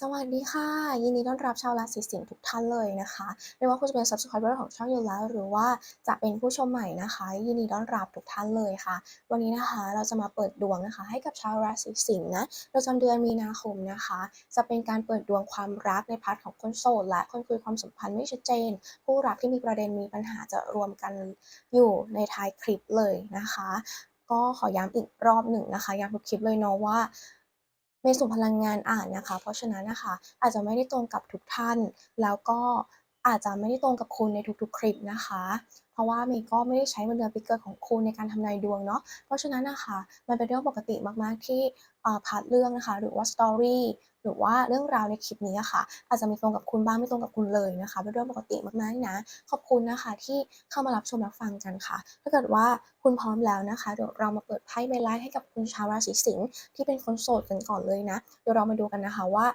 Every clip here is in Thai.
สวัสดีค่ะ ยินดีต้อนรับชาวราศีสิงห์ทุกท่านเลยนะคะไม่ว่าคุณจะเป็น Subscriber ของช่องอยู่แล้ว หรือว่าจะเป็นผู้ชมใหม่นะคะ ยินดีต้อนรับทุกท่านเลยค่ะ วันนี้นะคะเราจะมาเปิดดวงนะคะ ให้กับชาวราศีสิงห์นะประจำเดือนมีนาคมนะคะ จะเป็นการเปิดดวงความรักในพาร์ทของคนโสดและคนคุยความสัมพันธ์ไม่ชัดเจน ผู้รักที่มีประเด็นมีปัญหาจะรวมกันอยู่ในท้ายคลิปเลยนะคะก็ขอย้ำอีกรอบหนึ่งนะคะย้ำทุกคลิปเลยเนาะว่า ในส่วนพลังงานอ่านนะคะ เพราะฉะนั้นนะคะอาจจะไม่ได้ตรงกับทุกท่าน แล้วก็อาจจะไม่ได้ตรงกับคุณในทุกๆ คลิปนะคะ เพราะว่าเมย์ก็ไม่ได้ใช้วันเดือนปีเกิดของคุณในการทำนายดวงเนาะเพราะฉะนั้นนะคะมันเป็นเรื่องปกติมากๆที่อ่าพาร์ทเรื่องนะคะหรือว่าสตอรี่หรือว่าเรื่องราวในคลิปนี้อะค่ะ อาจจะมีตรงกับคุณบ้างไม่ตรงกับคุณเลยนะคะเป็นเรื่องปกติมากๆนะ ขอบคุณนะคะที่เข้ามารับชมรับฟังกันค่ะ ถ้าเกิดว่าคุณพร้อมแล้วนะคะเดี๋ยวเรามาเปิดไพ่ใบไล่ให้กับคุณชาวราศีสิงห์ที่เป็นคนโสดกันก่อนเลยนะเดี๋ยวเรามาดูกันนะคะว่า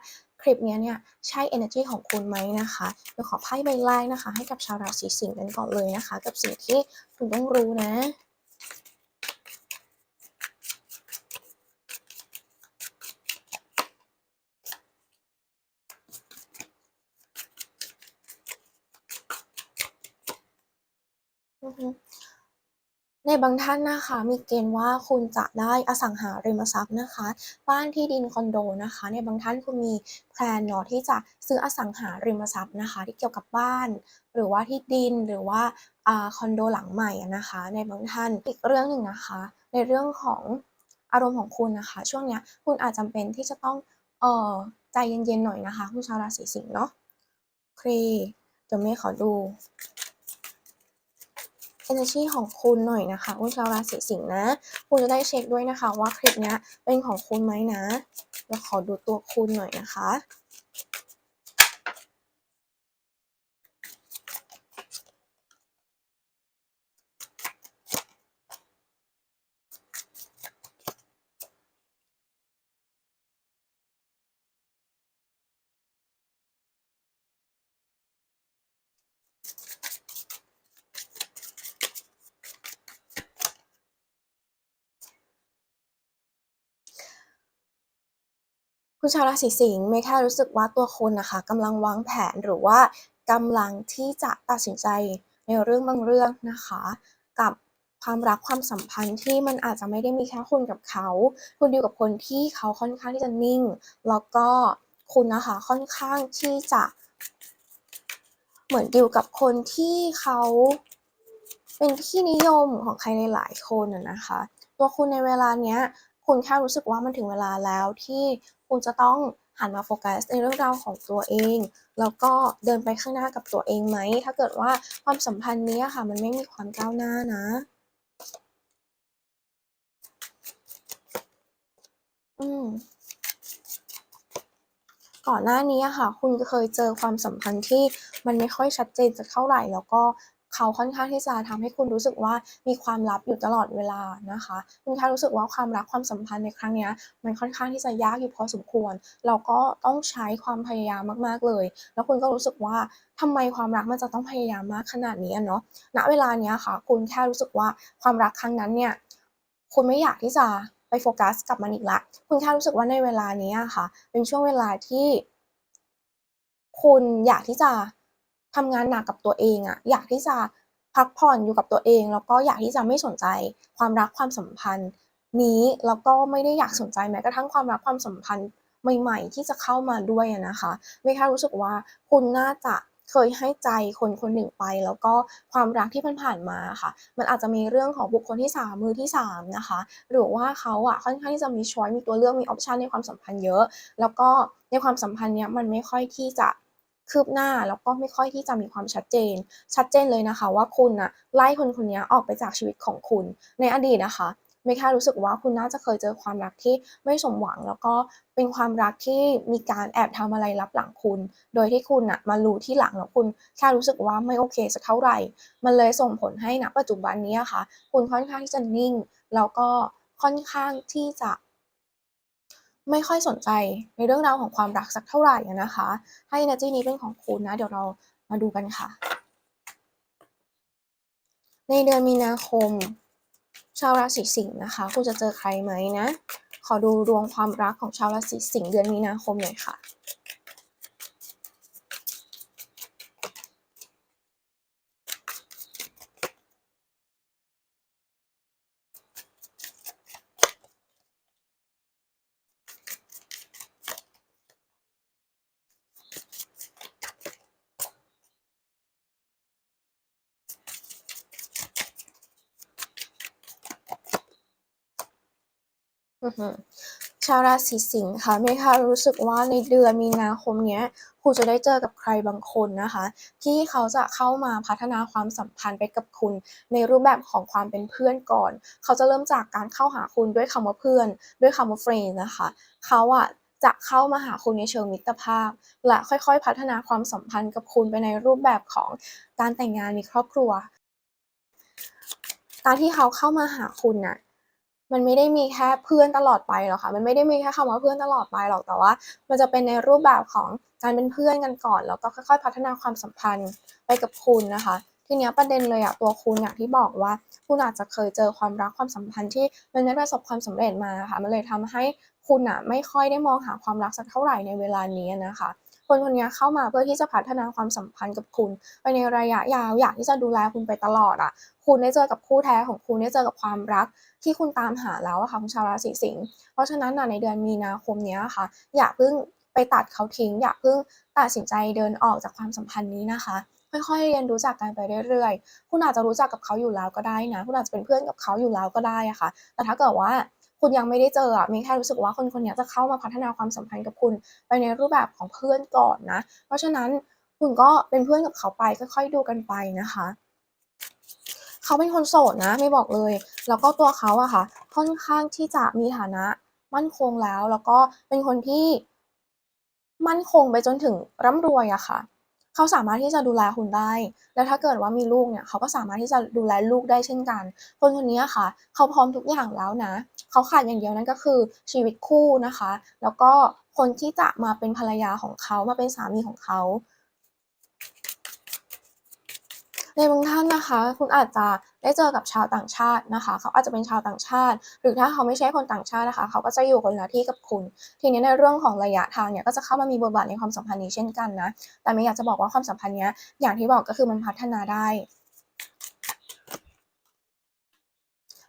คลิปเนี้ยเนี่ยใช่ energy ของคุณไหมนะคะเดี๋ยวขอไพ่ใบไล่นะคะ ให้กับชาวราศีสิงห์กันก่อนเลยนะคะ กับสิ่งที่คุณต้องรู้นะ อือฮึ ในบางท่านนะคะมีเกณฑ์ว่าคุณจะได้อสังหาริมทรัพย์นะคะ บ้านที่ดินคอนโดนะคะ ในบางท่านคุณมีแพลนเนาะที่จะซื้ออสังหาริมทรัพย์นะคะ ที่เกี่ยวกับบ้าน หรือว่าที่ดินหรือว่าอคอนโดหลังใหม่นะคะ ในบางท่านอีกเรื่องหนึ่งนะคะ ในเรื่องของอารมณ์ของคุณนะคะ ช่วงเนี้ยคุณอาจจำเป็นที่จะต้องเอ่อใจเย็นๆหน่อยนะคะคุณชาวราศีสิงห์เนาะโอเคเดี๋ยวเมย์ขอดู energy ของคุณหน่อยนะคะคุณชาวราศีสิงห์นะ คุณจะได้เช็คด้วยนะคะว่าคลิปนี้เป็นของคุณไหมนะ แล้วขอดูตัวคุณหน่อยนะคะ คุณชาวราศีสิงห์เมย์แค่รู้สึกว่าตัวคุณนะคะกำลังวางแผนหรือว่ากำลังที่จะตัดสินใจในเรื่องบางเรื่องนะคะ กับความรักความสัมพันธ์ที่มันอาจจะไม่ได้มีแค่คุณกับเขา คุณดีลกับคนที่เขาค่อนข้างที่จะนิ่ง แล้วก็คุณนะคะค่อนข้างที่จะเหมือนดีลกับคนที่เขาเป็นที่นิยมของใครในหลายคนนะคะ ตัวคุณในเวลาเนี้ย คุณแค่รู้สึกว่ามันถึงเวลาแล้วที่คุณจะต้องหันมาโฟกัสในเรื่องราวของตัวเอง แล้วก็เดินไปข้างหน้ากับตัวเองไหม ถ้าเกิดว่าความสัมพันธ์นี้ค่ะ มันไม่มีความก้าวหน้านะอืมก่อนหน้านี้ค่ะ คุณเคยเจอความสัมพันธ์ที่มันไม่ค่อยชัดเจนสักเท่าไหร่ แล้วก็ เขาค่อนข้างที่จะทำให้คุณรู้สึกว่ามีความลับอยู่ตลอดเวลานะคะ คุณแค่รู้สึกว่าความรักความสัมพันธ์ในครั้งนี้มันค่อนข้างที่จะยากอยู่พอสมควรแล้วก็ต้องใช้ความพยายามมากๆเลย แล้วคุณก็รู้สึกว่าทำไมความรักมันจะต้องพยายามมากขนาดนี้เนาะ ณ เวลานี้ค่ะ คุณแค่รู้สึกว่าความรักครั้งนั้นเนี่ย คุณไม่อยากที่จะไปโฟกัสกับมันอีกล้วคุณแค่รู้สึกว่าในเวลานี้ค่ะ เป็นช่วงเวลาที่ คุณอยากที่จะ ทำงานหนักกับตัวเองอะอยากที่จะพักผ่อนอยู่กับตัวเอง แล้วก็อยากที่จะไม่สนใจความรักความสัมพันธ์ นี้แล้วก็ไม่ได้อยากสนใจแม้กระทั่งความรักความสัมพันธ์ใหม่ ๆ ที่จะเข้ามาด้วยนะคะเมค่รู้สึกว่าคุณน่าจะเคยให้ใจคนคนหนึ่งไป แล้วก็ความรักที่ผ่านมาค่ะ มันอาจจะมีเรื่องของบุคคลที่3มือที่3นะคะหรือว่าเขาอะค่อนข้างที่จะมีช้อยมีตัวเลือกมีออปชันในความสัมพันธ์เยอะ แล้วก็ในความสัมพันธ์เนี้ยมันไม่ค่อยที่จะ คืบหน้าแล้วก็ไม่ค่อยที่จะมีความชัดเจน ชัดเจนเลยนะคะ ว่าคุณน่ะไล่คนคนนี้ออกไปจากชีวิตของคุณ ในอดีตนะคะเมย์แค่รู้สึกว่าคุณน่าจะเคยเจอความรักที่ไม่สมหวัง แล้วก็เป็นความรักที่มีการแอบทำอะไรลับหลังคุณ โดยที่คุณน่ะมารู้ที่หลังแล้วคุณแค่รู้สึกว่าไม่โอเคสักเท่าไหร่ มันเลยส่งผลให้ณปัจจุบันนี้อะค่ะ คุณค่อนข้างที่จะนิ่ง แล้วก็ค่อนข้างที่จะ ไม่ค่อยสนใจในเรื่องราวของความรักสักเท่าไหร่นะคะ ให้ energy นี้เป็นของคุณนะ เดี๋ยวเรามาดูกันค่ะ ในเดือนมีนาคม ชาวราศีสิงห์นะคะ คุณจะเจอใครไหมนะ ขอดูดวงความรักของชาวราศีสิงห์เดือนมีนาคมหน่อยค่ะ ชาวราศีสิงห์ค่ะเมย์ค่ะรู้สึกว่าในเดือนมีนาคมเนี้ยคุณจะได้เจอกับใครบางคนนะคะ ที่เขาจะเข้ามาพัฒนาความสัมพันธ์ไปกับคุณ ในรูปแบบของความเป็นเพื่อนก่อน เขาจะเริ่มจากการเข้าหาคุณด้วยคำว่าเพื่อน ด้วยคำว่า friend นะคะ เขาอะจะเข้ามาหาคุณในเชิงมิตรภาพ และค่อยๆ พัฒนาความสัมพันธ์กับคุณไปในรูปแบบของการแต่งงานมีครอบครัว การที่เขาเข้ามาหาคุณน่ะ มันไม่ได้มีแค่เพื่อนตลอดไปหรอกค่ะ มันไม่ได้มีแค่คำว่าเพื่อนตลอดไปหรอก แต่ว่า มันจะเป็นในรูปแบบของการเป็นเพื่อนกันก่อน แล้วก็ค่อยๆ พัฒนาความสัมพันธ์ไปกับคุณนะคะ ทีเนี้ยประเด็นเลยอะตัวคุณอย่างที่บอกว่าคุณอาจจะเคยเจอความรักความสัมพันธ์ที่มันไม่ประสบความสำเร็จมาค่ะ มันเลยทำให้คุณอะไม่ค่อยได้มองหาความรักสักเท่าไหร่ในเวลานี้นะคะ คนคนนี้เข้ามาเพื่อที่จะพัฒนาความสัมพันธ์กับคุณ ไปในระยะยาวอยากที่จะดูแลคุณไปตลอดอะคุณได้เจอกับคู่แท้ของคุณได้เจอกับความรักที่คุณตามหาแล้วอะค่ะคุณชาวราศีสิงห์เพราะฉะนั้นในเดือนมีนาคมนี้ค่ะ อย่าเพิ่งไปตัดเขาทิ้ง อย่าเพิ่งตัดสินใจเดินออกจากความสัมพันธ์นี้นะคะค่อยๆเรียนรู้จักกันไปเรื่อยๆ คุณอาจจะรู้จักกับเขาอยู่แล้วก็ได้นะ คุณอาจจะเป็นเพื่อนกับเขาอยู่แล้วก็ได้อะค่ะ แต่ถ้าเกิดว่า คุณยังไม่ได้เจอมย์แค่รู้สึกว่าคนคนนี้จะเข้ามาพัฒนาความสัมพันธ์กับคุณไปในรูปแบบของเพื่อนก่อนนะ เพราะฉะนั้นคุณก็เป็นเพื่อนกับเขาไปค่อยๆดูกันไปนะคะ เขาเป็นคนโสดนะเมย์บอกเลย แล้วก็ตัวเขาอะค่ะ ค่อนข้างที่จะมีฐานะมั่นคงแล้ว แล้วก็เป็นคนที่มั่นคงไปจนถึงร่ำรวยอะค่ะ เขาสามารถที่จะดูแลคุณได้ แล้วถ้าเกิดว่ามีลูกเนี่ยเขาก็สามารถที่จะดูแลลูกได้เช่นกัน คนคนนี้ค่ะ เขาพร้อมทุกอย่างแล้วนะ เขาขาดอย่างเดียวนั่นก็คือชีวิตคู่นะคะ แล้วก็คนที่จะมาเป็นภรรยาของเขามาเป็นสามีของเขา ในบางท่านนะคะ คุณอาจจะได้เจอกับชาวต่างชาตินะคะ เขาอาจจะเป็นชาวต่างชาติ หรือถ้าเขาไม่ใช่คนต่างชาตินะคะ เขาก็จะอยู่คนละที่กับคุณ ทีนี้ในเรื่องของระยะทางเนี่ยก็จะเข้ามามีบทบาทในความสัมพันธ์นี้เช่นกันนะ แต่เมย์อยากจะบอกว่าความสัมพันธ์เนี้ยอย่างที่บอกก็คือมันพัฒนาได้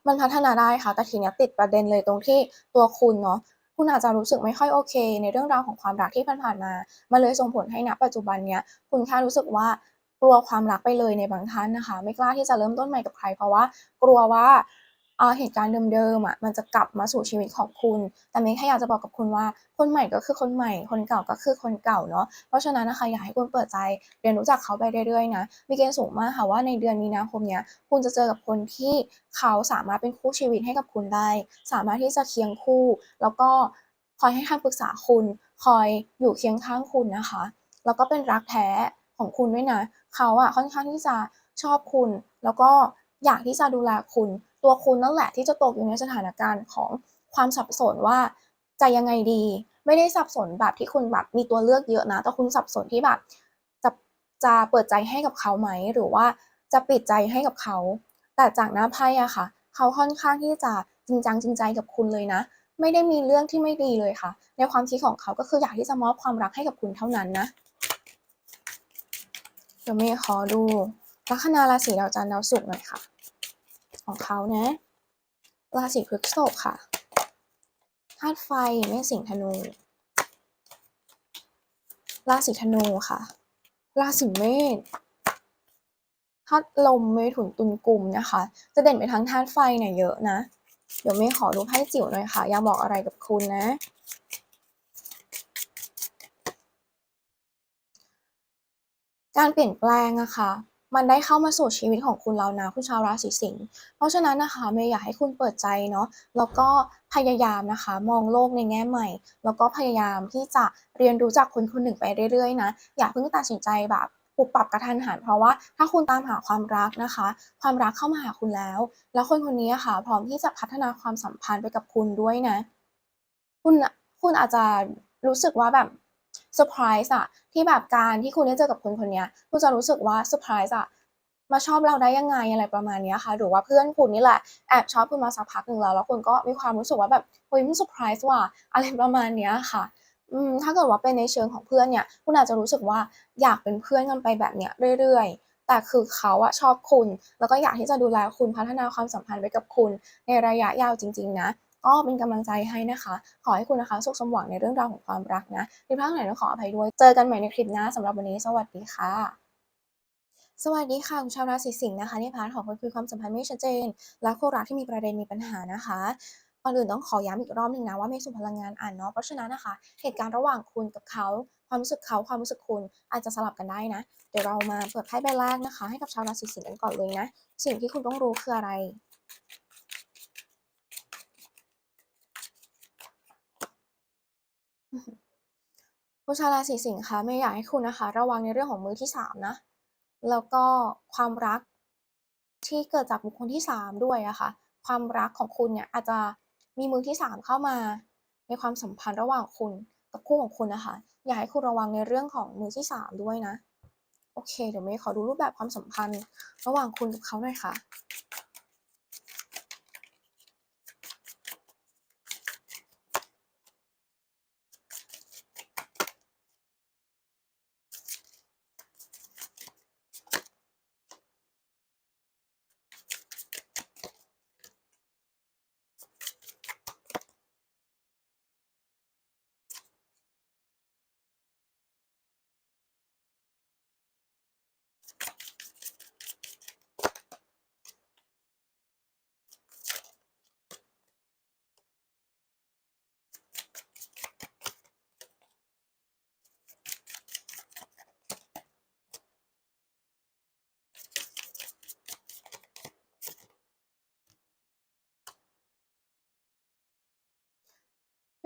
มันพัฒนาได้ค่ะ แต่ทีนี้ติดประเด็นเลยตรงที่ตัวคุณเนาะ คุณอาจจะรู้สึกไม่ค่อยโอเค ในเรื่องราวของความรักที่ผ่านๆมา มันเลยส่งผลให้ณปัจจุบันเนี้ย คุณแค่รู้สึกว่า กลัวความรักไปเลยในบางท่านนะคะ ไม่กล้าที่จะเริ่มต้นใหม่กับใคร เพราะว่ากลัวว่าเหตุการณ์เดิมๆอะมันจะกลับมาสู่ชีวิตของคุณ แต่เมย์แค่อยากจะบอกกับคุณว่า คนใหม่ก็คือคนใหม่ คนเก่าก็คือคนเก่าเนาะ เพราะฉะนั้นนะคะอยากให้คุณเปิดใจเรียนรู้จักเขาไปเรื่อยๆนะ มีเกณฑ์สูงมากค่ะว่าในเดือนมีนาคมเนี้ยคุณจะเจอกับคนที่เขาสามารถเป็นคู่ชีวิตให้กับคุณได้ สามารถที่จะเคียงคู่ แล้วก็คอยให้คำปรึกษาคุณ คอยอยู่เคียงข้างคุณนะคะ แล้วก็เป็นรักแท้ของคุณด้วยนะ เขาอะค่อนข้างที่จะชอบคุณ แล้วก็อยากที่จะดูแลคุณ ตัวคุณนั่นแหละที่จะตกอยู่ในสถานการณ์ของความสับสนว่าจะยังไงดี ไม่ได้สับสนแบบที่คุณแบบมีตัวเลือกเยอะนะ แต่คุณสับสนที่แบบจะจะเปิดใจให้กับเขาไหม หรือว่าจะปิดใจให้กับเขา แต่จากหน้าไพ่อะค่ะ เขาค่อนข้างที่จะจริงจังจริงใจกับคุณเลยนะ ไม่ได้มีเรื่องที่ไม่ดีเลยค่ะ ในความคิดของเขาก็คืออยากที่จะมอบความรักให้กับคุณเท่านั้นนะ เดี๋ยวเมย์ขอดูลัคนาราศีดาวจันทร์ดาวศุกร์หน่อยค่ะ ของเขานะราศีพฤษภค่ะธาตุไฟเมษสิงธนู ราศีธนูค่ะ ราศีเมษธาตุลมเมถุนตุลกลุ่มนะคะ จะเด่นไปทางธาตุไฟเนี่ยเยอะนะ เดี๋ยวเมย์ขอดูไพ่จิ๋วหน่อยค่ะ อยากบอกอะไรกับคุณนะ การเปลี่ยนแปลงอะค่ะมันได้เข้ามาสู่ชีวิตของคุณแล้วนะคุณชาวราศีสิงห์เพราะฉะนั้นนะคะเมย์อยากให้คุณเปิดใจเนาะแล้วก็พยายามนะคะ มองโลกในแง่ใหม่ แล้วก็พยายามที่จะเรียนรู้จักคนคนหนึ่งไปเรื่อยๆนะอย่าเพิ่งตัดสินใจแบบปุบปับกระทันหันเพราะว่าถ้าคุณตามหาความรักนะคะ ความรักเข้ามาหาคุณแล้ว แล้วคนคนนี้อะค่ะ พร้อมที่จะพัฒนาความสัมพันธ์ไปกับคุณด้วยนะ คุณน่ะคุณอาจจะรู้สึกว่าแบบ เซอร์ไพรส์อะที่แบบการที่คุณได้เจอกับคนคนนี้คุณจะรู้สึกว่าเซอร์ไพรส์อะมาชอบเราได้ยังไงอะไรประมาณนี้ค่ะหรือว่าเพื่อนคุณนี่แหละแอบชอบคุณมาสักพักหนึ่งแล้วแล้วคุณก็มีความรู้สึกว่าแบบเฮ้ยมันเซอร์ไพรส์ว่ะอะไรประมาณนี้ค่ะอืมถ้าเกิดว่าเป็นในเชิงของเพื่อนเนี่ยคุณอาจจะรู้สึกว่าอยากเป็นเพื่อนกันไปแบบเนี้ยเรื่อยๆ แต่คือเขาอะชอบคุณ แล้วก็อยากที่จะดูแลคุณพัฒนาความสัมพันธ์ไปกับคุณ ในระยะยาวจริง ๆ นะ ก็เป็นกำลังใจให้นะคะ ขอให้คุณนะคะสุขสมหวังในเรื่องราวของความรักนะผิดพลาดตรงไหนต้องขออภัยด้วย เจอกันใหม่ในคลิปหน้าสำหรับวันนี้ สวัสดีค่ะสวัสดีค่ะคุณชาวราศีสิงห์นะคะในพาร์ตของคนคุยความสัมพันธ์ไม่ชัดเจน และคู่รักที่มีประเด็นมีปัญหานะคะก่อนอื่นต้องขอย้ำอีกรอบหนึ่งนะว่าเมษสู่พลังงานอ่านเนาะเพราะฉะนั้นนะคะ เหตุการณ์ระหว่างคุณกับเขา ความรู้สึกเขาความรู้สึกคุณอาจจะสลับกันได้นะ เดี๋ยวเรามาเปิดไพ่ใบแรกนะคะ ให้กับชาวราศีสิงห์กันก่อนเลยนะ สิ่งที่คุณต้องรู้คืออะไร ผู้ชาวราศีสิงห์คะไม่อยากให้คุณนะคะ ระวังในเรื่องของมือที่สามนะ แล้วก็ความรักที่เกิดจากบุคคลที่สามด้วยอะค่ะ ความรักของคุณเนี่ยอาจจะมีมือที่สามเข้ามา ในความสัมพันธ์ระหว่างคุณกับคู่ของคุณนะคะ อยากให้คุณระวังในเรื่องของมือที่สามด้วยนะ โอเค เดี๋ยวเมย์ขอดูรูปแบบความสัมพันธ์ ระหว่างคุณกับเขาหน่อยค่ะ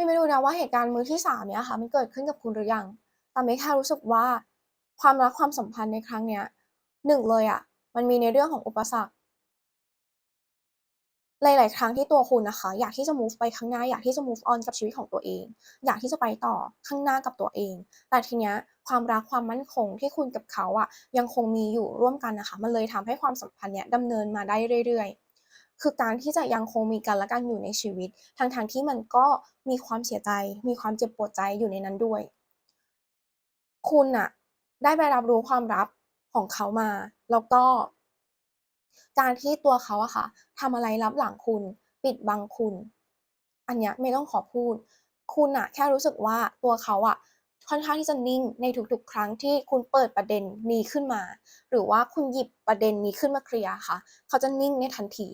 ไม่รู้นะว่าเหตุการณ์มือที่สามเนี่ยค่ะมันเกิดขึ้นกับคุณหรือยัง แต่ไม่แค่รู้สึกว่าความรักความสัมพันธ์ในครั้งเนี้ยหนึ่งเลยอะมันมีในเรื่องของอุปสรรคหลาย ๆ ครั้งที่ตัวคุณนะคะ อยากที่จะ move ไปข้างหน้า อยากที่จะ move on กับชีวิตของตัวเอง อยากที่จะไปต่อข้างหน้ากับตัวเอง แต่ทีเนี้ยความรักความมั่นคงที่คุณกับเขาอะยังคงมีอยู่ร่วมกันนะคะ มันเลยทำให้ความสัมพันธ์เนี้ยดำเนินมาได้เรื่อย ๆ คือการที่จะยังคงมีกันและกันอยู่ในชีวิตทั้งๆที่มันก็มีความเสียใจ มีความเจ็บปวดใจอยู่ในนั้นด้วย คุณน่ะได้ไปรับรู้ความลับของเขามา แล้วก็ การที่ตัวเขาอะค่ะทำอะไรลับหลังคุณ ปิดบังคุณ อันเนี้ยไม่ต้องขอพูด คุณน่ะแค่รู้สึกว่าตัวเขาอะค่อนข้างที่จะนิ่งในทุกๆ ครั้งที่คุณเปิดประเด็นนี้ขึ้นมา หรือว่าคุณหยิบประเด็นนี้ขึ้นมาเคลียร์ค่ะ เขาจะนิ่งในทันที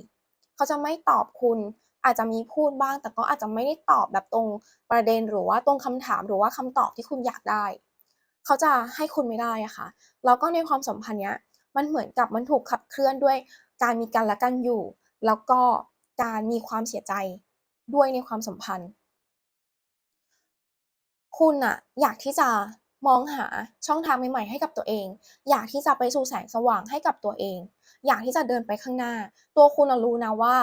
เขาจะไม่ตอบคุณ อาจจะมีพูดบ้าง แต่ก็อาจจะไม่ได้ตอบแบบตรงประเด็นหรือว่าตรงคำถามหรือว่าคำตอบที่คุณอยากได้ เขาจะให้คุณไม่ได้อะค่ะแล้วก็ในความสัมพันธ์เนี้ยมันเหมือนกับมันถูกขับเคลื่อนด้วยการมีกันและกันอยู่ แล้วก็การมีความเสียใจด้วยในความสัมพันธ์ คุณน่ะอยากที่จะ มองหาช่องทางใหม่ๆให้กับตัวเอง อยากที่จะไปสู่แสงสว่างให้กับตัวเอง อยากที่จะเดินไปข้างหน้า ตัวคุณรู้นะว่า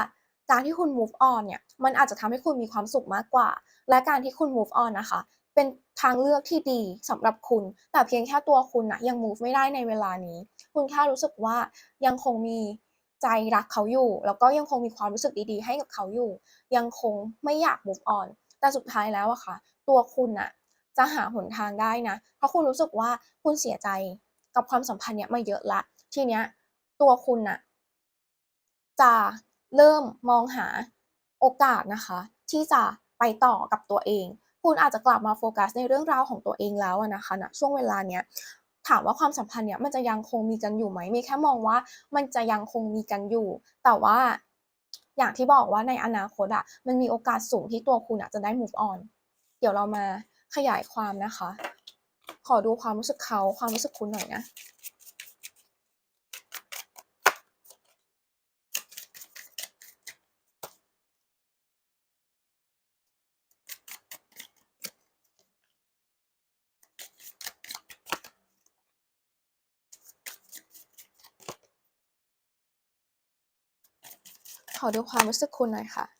การที่คุณ move on เนี่ยมันอาจจะทำให้คุณมีความสุขมากกว่า และการที่คุณ move on นะคะ เป็นทางเลือกที่ดีสำหรับคุณ แต่เพียงแค่ตัวคุณน่ะยัง move ไม่ได้ในเวลานี้ คุณแค่รู้สึกว่ายังคงมีใจรักเขาอยู่ แล้วก็ยังคงมีความรู้สึกดีๆ ให้กับเขาอยู่ ยังคงไม่อยาก move on แต่สุดท้ายแล้วอะค่ะ ตัวคุณน่ะ จะหาหนทางได้นะ เพราะคุณรู้สึกว่าคุณเสียใจกับความสัมพันธ์เนี้ยมาเยอะล้วทีเนี้ยตัวคุณน่ะจะเริ่มมองหาโอกาสนะคะ ที่จะไปต่อกับตัวเอง คุณอาจจะกลับมาโฟกัสในเรื่องราวของตัวเองแล้วอะนะคะณช่วงเวลาเนี้ยถามว่าความสัมพันธ์เนี้ยมันจะยังคงมีกันอยู่ไหมมย์แค่มองว่ามันจะยังคงมีกันอยู่ แต่ว่าอย่างที่บอกว่าในอนาคตอะมันมีโอกาสสูงที่ตัวคุณอะจะได้ move on เดี๋ยวเรามา ขยายความนะคะ ขอดูความรู้สึกเขาความรู้สึกคุณหน่อยนะขอดูความรู้สึกคุณหน่อยค่ะ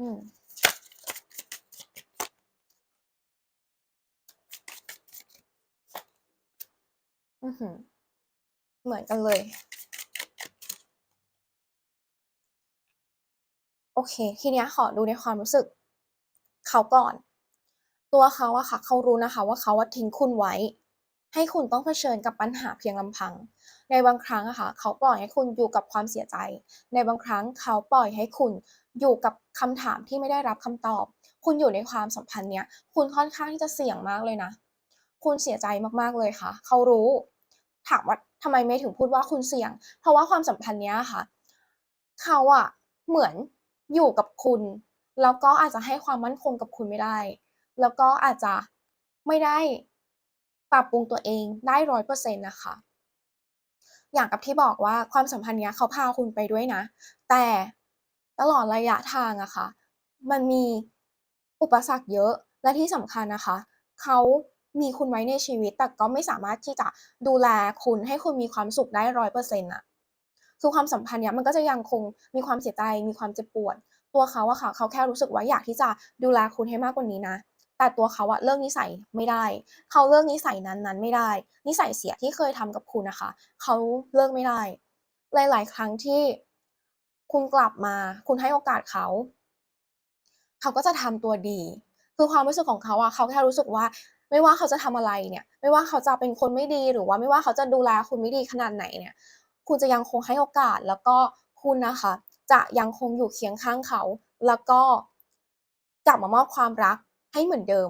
อืมอือฮือ เหมือนกันเลย โอเค ทีเนี้ยขอดูในความรู้สึก เขาก่อน ตัวเขาอะค่ะ เขารู้นะคะ ว่าเขาอะทิ้งคุณไว้ ให้คุณต้องเผชิญกับปัญหาเพียงลำพัง ในบางครั้งอะค่ะ เขาปล่อยให้คุณอยู่กับความเสียใจ ในบางครั้งเขาปล่อยให้คุณ อยู่กับคำถามที่ไม่ได้รับคำตอบ คุณอยู่ในความสัมพันธ์เนี้ยคุณค่อนข้างที่จะเสี่ยงมากเลยนะ คุณเสียใจมากๆเลยค่ะ เขารู้ ถามว่าทำไมเมย์ถึงพูดว่าคุณเสี่ยง เพราะว่าความสัมพันธ์เนี้ยค่ะ เขาอะเหมือนอยู่กับคุณ แล้วก็อาจจะให้ความมั่นคงกับคุณไม่ได้ แล้วก็อาจจะไม่ได้ปรับปรุงตัวเองได้100%น่ะคะ อย่างกับที่บอกว่าความสัมพันธ์เนี้ยเขาพาคุณไปด้วยนะ แต่ ตลอดระยะทางอะค่ะ มันมีอุปสรรคเยอะและที่สำคัญนะคะ เขามีคุณไว้ในชีวิต แต่ก็ไม่สามารถที่จะดูแลคุณให้คุณมีความสุขได้100%น่ะคือความสัมพันธ์เนี้ยมันก็จะยังคงมีความเสียใจมีความเจ็บปวด ตัวเขาอะค่ะ เขาแค่รู้สึกว่าอยากที่จะดูแลคุณให้มากกว่านี้นะ แต่ตัวเขาอะเลิกนิสัยไม่ได้ เขาเลิกนิสัยนั้นๆไม่ได้ นิสัยเสียที่เคยทำกับคุณนะคะ เขาเลิกไม่ได้ หลาย ๆ ครั้งที่ คุณกลับมา คุณให้โอกาสเขา เขาก็จะทำตัวดี คือความรู้สึกของเขาอะเขาแค่รู้สึกว่า ไม่ว่าเขาจะทำอะไรเนี่ย ไม่ว่าเขาจะเป็นคนไม่ดีหรือว่าไม่ว่าเขาจะดูแลคุณไม่ดีขนาดไหนเนี่ย คุณจะยังคงให้โอกาสแล้วก็คุณนะคะ จะยังคงอยู่เคียงข้างเขา แล้วก็กลับมามอบความรักให้เหมือนเดิม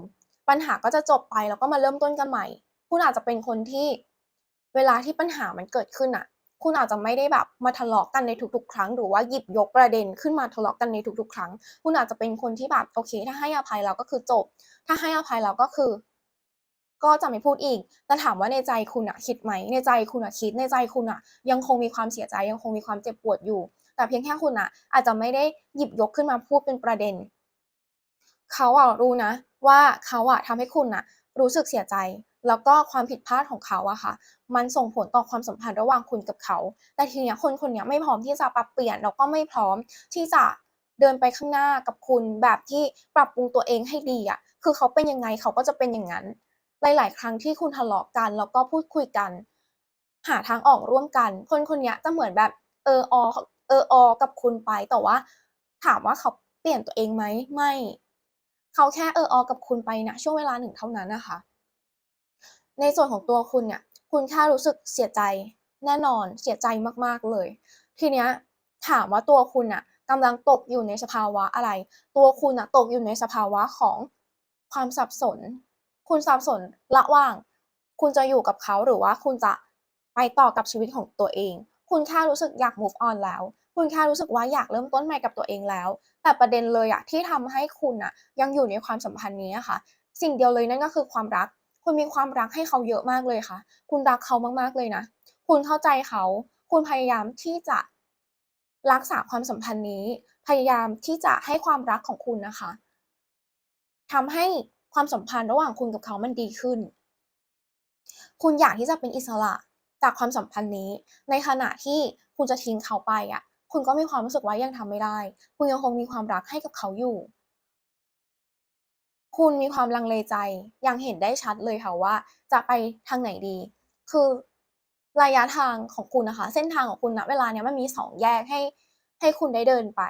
ปัญหาก็จะจบไปแล้วก็มาเริ่มต้นกันใหม่ คุณอาจจะเป็นคนที่เวลาที่ปัญหามันเกิดขึ้นน่ะ คุณอาจจะไม่ได้แบบมาทะเลาะกันในทุกๆ ครั้ง หรือว่าหยิบยกประเด็นขึ้นมาทะเลาะกันในทุกๆ ครั้ง คุณอาจจะเป็นคนที่แบบโอเค ถ้าให้อภัยแล้วก็คือจบ ถ้าให้อภัยแล้วก็คือ ก็จะไม่พูดอีกแต่ถามว่าในใจคุณน่ะคิดไหม?ในใจคุณน่ะคิดในใจคุณน่ะยังคงมีความเสียใจยังคงมีความเจ็บปวดอยู่ แต่เพียงแค่คุณน่ะอาจจะไม่ได้หยิบยกขึ้นมาพูดเป็นประเด็น เขาอะรู้นะ ว่าเขาอะทำให้คุณน่ะ รู้สึกเสียใจ แล้วก็ความผิดพลาดของเขาอะค่ะ มันส่งผลต่อความสัมพันธ์ระหว่างคุณกับเขา แต่ทีเนี้ยคนคนเนี้ยไม่พร้อมที่จะปรับเปลี่ยนแล้วก็ไม่พร้อมที่จะเดินไปข้างหน้ากับคุณแบบที่ปรับปรุงตัวเองให้ดีอะคือเขาเป็นยังไงเขาก็จะเป็นอย่างงั้น หลาย ๆ ครั้งที่คุณทะเลาะกันแล้วก็พูดคุยกัน หาทางออกร่วมกัน คนคนเนี้ยจะเหมือนแบบเอออเออออกับคุณไปแต่ว่า ถามว่าเขาเปลี่ยนตัวเองไหม?ไม่ เขาแค่เออออกับคุณไปณช่วงเวลาหนึ่งเท่านั้นนะคะ ในส่วนของตัวคุณเนี่ย คุณแค่รู้สึกเสียใจแน่นอนเสียใจมากๆเลย ทีเนี้ยถามว่าตัวคุณน่ะกำลังตกอยู่ในสภาวะอะไร?ตัวคุณน่ะตกอยู่ในสภาวะของความสับสน คุณสับสนระหว่าง คุณจะอยู่กับเขาหรือว่าคุณจะไปต่อกับชีวิตของตัวเอง คุณแค่รู้สึกอยาก move on แล้ว คุณแค่รู้สึกว่าอยากเริ่มต้นใหม่กับตัวเองแล้ว แต่ประเด็นเลยอะที่ทำให้คุณน่ะยังอยู่ในความสัมพันธ์นี้ค่ะ สิ่งเดียวเลยนั่นก็คือความรัก คุณมีความรักให้เขาเยอะมากเลยค่ะ คุณรักเขามากๆเลยนะ คุณเข้าใจเขา คุณพยายามที่จะรักษาความสัมพันธ์นี้ พยายามที่จะให้ความรักของคุณนะคะทำให้ความสัมพันธ์ระหว่างคุณกับเขามันดีขึ้น คุณอยากที่จะเป็นอิสระจากความสัมพันธ์นี้ ในขณะที่คุณจะทิ้งเขาไปอะ คุณก็มีความรู้สึกว่ายังทำไม่ได้ คุณยังคงมีความรักให้กับเขาอยู่ คุณมีความลังเลใจย่างเห็นได้ชัดเลยค่ะว่า จะไปทางไหนดี คือระยะทางของคุณนะคะ เส้นทางของคุณณเวลาเนี้ยมันมี2แยกให้ให้คุณได้เดินไป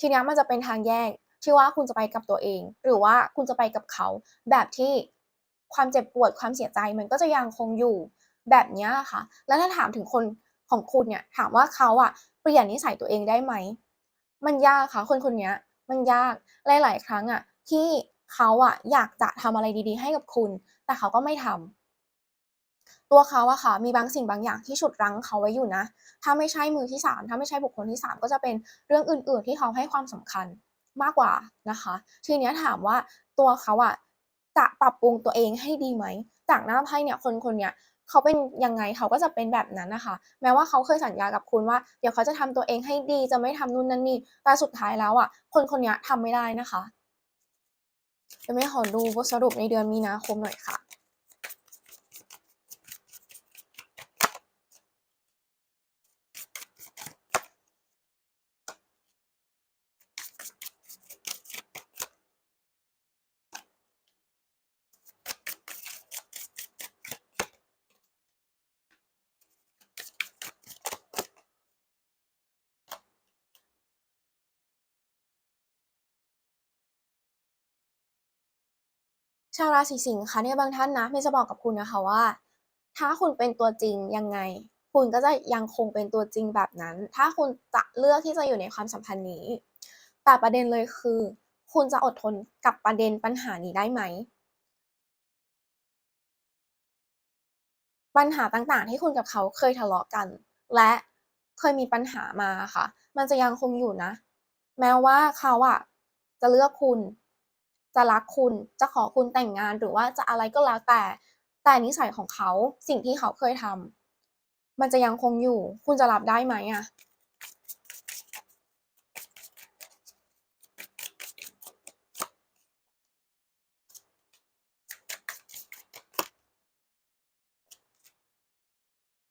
ทีนี้มันจะเป็นทางแยกที่ว่าคุณจะไปกับตัวเอง หรือว่าคุณจะไปกับเขา แบบที่ความเจ็บปวดความเสียใจมันก็จะยังคงอยู่แบบนี้ยอะค่ะ แล้วถ้าถามถึงคน ของคุณเนี่ยถามว่าเขาอะเปลี่ยนนิสัยตัวเองได้ไหม?มันยากค่ะคนคนเนี้ยมันยากหลาย ๆ ครั้งอะที่เขาอะอยากจะทำอะไรดีๆ ให้กับคุณ แต่เขาก็ไม่ทำตัวเขาอะค่ะมีบางสิ่งบางอย่างที่ฉุดรั้งเขาไว้อยู่นะ ถ้าไม่ใช่มือที่ 3 ถ้าไม่ใช่บุคคลที่ 3 ก็จะเป็นเรื่องอื่น ๆ ที่เขาให้ความสำคัญมากกว่านะคะ ทีเนี้ยถามว่าตัวเขาอะจะปรับปรุงตัวเองให้ดีไหม?จากหน้าไพ่เนี่ยคนคนเนี้ย เขาเป็นยังไงเขาก็จะเป็นแบบนั้นนะคะ แม้ว่าเขาเคยสัญญากับคุณว่า เดี๋ยวเขาจะทำตัวเองให้ดีจะไม่ทำนู่นนั่นนี่แต่สุดท้ายแล้วอะ คนคนนี้ยทำไม่ได้นะคะเดี๋ยวเมย์ขอดูบทสรุปในเดือนมีนาคมหน่อยค่ะ ชาวราศีสิงห์คะเนี่ยบางท่านนะเมย์จะบอกกับคุณนะคะว่า ถ้าคุณเป็นตัวจริงยังไง คุณก็จะยังคงเป็นตัวจริงแบบนั้น ถ้าคุณจะเลือกที่จะอยู่ในความสัมพันธ์นี้ แต่ประเด็นเลยคือ คุณจะอดทนกับประเด็นปัญหานี้ได้ไหม?ปัญหาต่างๆ ที่คุณกับเขาเคยทะเลาะกัน และเคยมีปัญหามาค่ะ มันจะยังคงอยู่นะ แม้ว่าเขาอะจะเลือกคุณ จะรักคุณจะขอคุณแต่งงานหรือว่าจะอะไรก็แล้วแต่ แต่นิสัยของเขาสิ่งที่เขาเคยทำมันจะยังคงอยู่ คุณจะรับได้ไหมอะ?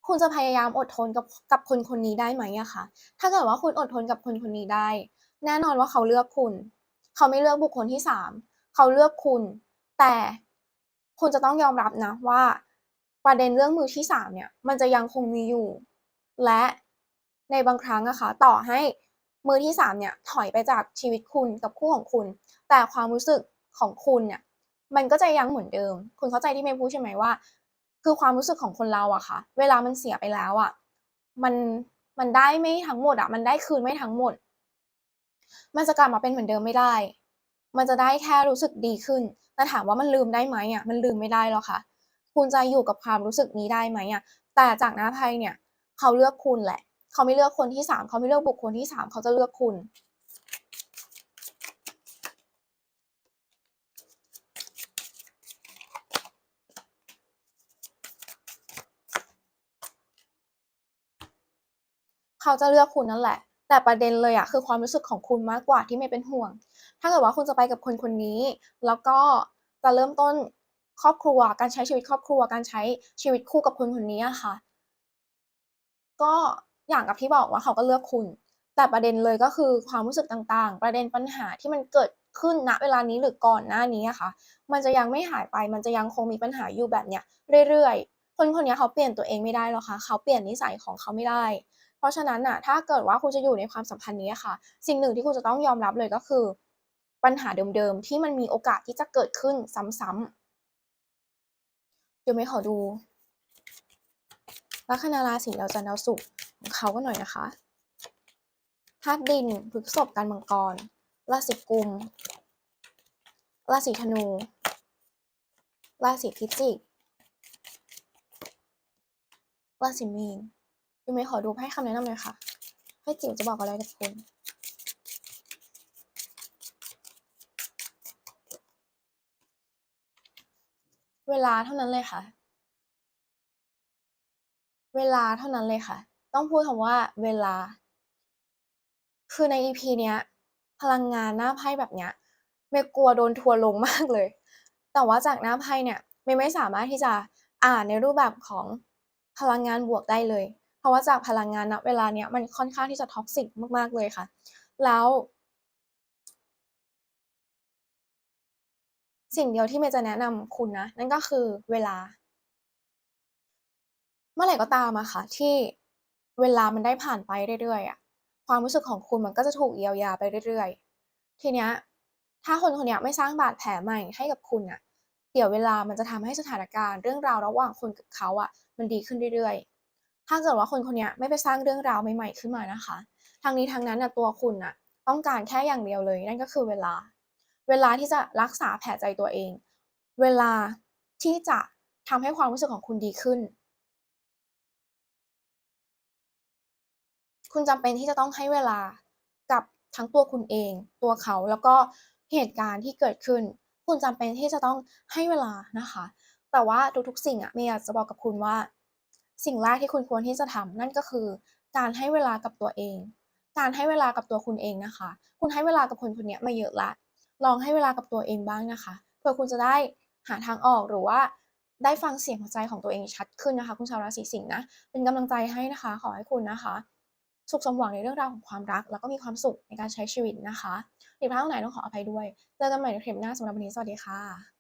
คุณจะพยายามอดทนกับกับคนคนนี้ได้ไหมอะคะ?ถ้าเกิดว่าคุณอดทนกับคนคนนี้ได้ แน่นอนว่าเขาเลือกคุณ เขาไม่เลือกบุคคลที่3 เขาเลือกคุณ แต่คุณจะต้องยอมรับนะว่า ประเด็นเรื่องมือที่3เนี่ย มันจะยังคงมีอยู่ และในบางครั้งอะคะต่อให้มือที่3เนี่ยถอยไปจากชีวิตคุณกับคู่ของคุณ แต่ความรู้สึกของคุณเนี่ยมันก็จะยังเหมือนเดิม คุณเข้าใจที่เมย์พูดใช่ไหมว่า คือความรู้สึกของคนเราอะค่ะ เวลามันเสียไปแล้วอะมันมันได้ไม่ทั้งหมดอะมันได้คืนไม่ทั้งหมด มันจะกลับมาเป็นเหมือนเดิมไม่ได้ มันจะได้แค่รู้สึกดีขึ้น แต่ถามว่ามันลืมได้ไหมอะมันลืมไม่ได้หรอกค่ะ คุณจะอยู่กับความรู้สึกนี้ได้ไหมอะแต่จากหน้าไพ่เนี่ย เขาเลือกคุณแหละ เขาไม่เลือกคนที่3เขาไม่เลือกบุคคลที่3เขาจะเลือกคุณ เขาจะเลือกคุณนั่นแหละ แต่ประเด็นเลยอะคือความรู้สึกของคุณมากกว่าที่เมย์เป็นห่วง ถ้าเกิดว่าคุณจะไปกับคนคนนี้ แล้วก็จะเริ่มต้นครอบครัว การใช้ชีวิตครอบครัว การใช้ชีวิตคู่กับคนคนนี้ค่ะ ก็อย่างกับที่บอกว่าเขาก็เลือกคุณ แต่ประเด็นเลยก็คือความรู้สึกต่างๆ ประเด็นปัญหาที่มันเกิดขึ้นณเวลานี้หรือก่อนหน้านี้อะค่ะมันจะยังไม่หายไป มันจะยังคงมีปัญหาอยู่แบบเนี้ยเรื่อยๆ คนคนนี้เขาเปลี่ยนตัวเองไม่ได้หรอกค่ะ เขาเปลี่ยนนิสัยของเขาไม่ได้ เพราะฉะนั้นน่ะ ถ้าเกิดว่าคุณจะอยู่ในความสัมพันธ์นี้ค่ะ สิ่งหนึ่งที่คุณจะต้องยอมรับเลยก็คือ ปัญหาเดิมๆ ที่มันมีโอกาสที่จะเกิดขึ้นซ้ำๆ เดี๋ยวเมย์ขอดูลัคนาราศีดาวจันทร์ดาวศุกร์ของเขากันหน่อยนะคะธาตุดินพฤษภกันมังกร ราศีกุม ราศีธนู ราศีพิจิก ราศีมีนเดี๋ยวเมย์ขอดูไพ่คำแนะนำหน่อยค่ะไพ่จิ๋วจะบอกอะไรกับคุณ? เวลาเท่านั้นเลยค่ะ เวลาเท่านั้นเลยค่ะ ต้องพูดคำว่าเวลา คือใน EP เนี้ย พลังงานหน้าไพ่แบบเนี้ยเมย์กลัวโดนทัวลงมากเลย แต่ว่าจากหน้าไพ่เนี่ยเมย์ไม่สามารถที่จะอ่านในรูปแบบของพลังงานบวกได้เลย เพราะว่าจากพลังงานณเวลาเนี้ยมันค่อนข้างที่จะ toxic มากๆเลยค่ะ แล้ว สิ่งเดียวที่เมย์จะแนะนำคุณนะ นั่นก็คือเวลา เมื่อไหร่ก็ตามอะค่ะ ที่เวลามันได้ผ่านไปเรื่อยๆอะความรู้สึกของคุณมันก็จะถูกเยียวยาไปเรื่อยๆ ทีเนี้ยถ้าคนคนนี้ไม่สร้างบาดแผลใหม่ให้กับคุณน่ะเดี๋ยวเวลามันจะทำให้สถานการณ์เรื่องราวระหว่างคุณกับเขาอะมันดีขึ้นเรื่อยๆ ถ้าเกิดว่าคนคนนี้ไม่ไปสร้างเรื่องราวใหม่ๆขึ้นมานะคะทั้งนี้ทั้งนั้นน่ะตัวคุณน่ะต้องการแค่อย่างเดียวเลย นั่นก็คือเวลา เวลาที่จะรักษาแผลใจตัวเอง เวลาที่จะทำให้ความรู้สึกของคุณดีขึ้น คุณจำเป็นที่จะต้องให้เวลากับทั้งตัวคุณเอง ตัวเขาแล้วก็เหตุการณ์ที่เกิดขึ้น คุณจำเป็นที่จะต้องให้เวลานะคะ แต่ว่าทุกๆสิ่งอะเมย์อยากจะบอกกับคุณว่า สิ่งแรกที่คุณควรที่จะทำนั่นก็คือ การให้เวลากับตัวเอง การให้เวลากับตัวคุณเองนะคะ คุณให้เวลากับคนคนนี้มาเยอะล้ว ลองให้เวลากับตัวเองบ้างนะคะ เพื่อคุณจะได้หาทางออกหรือว่าได้ฟังเสียงหัวใจของตัวเองชัดขึ้นนะคะ คุณชาวราศีสิงห์นะ เป็นกำลังใจให้นะคะ ขอให้คุณนะคะ สุขสมหวังในเรื่องราวของความรัก แล้วก็มีความสุขในการใช้ชีวิตนะคะผิดพลาดตรงไหนต้องขออภัยด้วย เจอกันใหม่ในคลิปหน้าสำหรับวันนี้สวัสดีค่ะ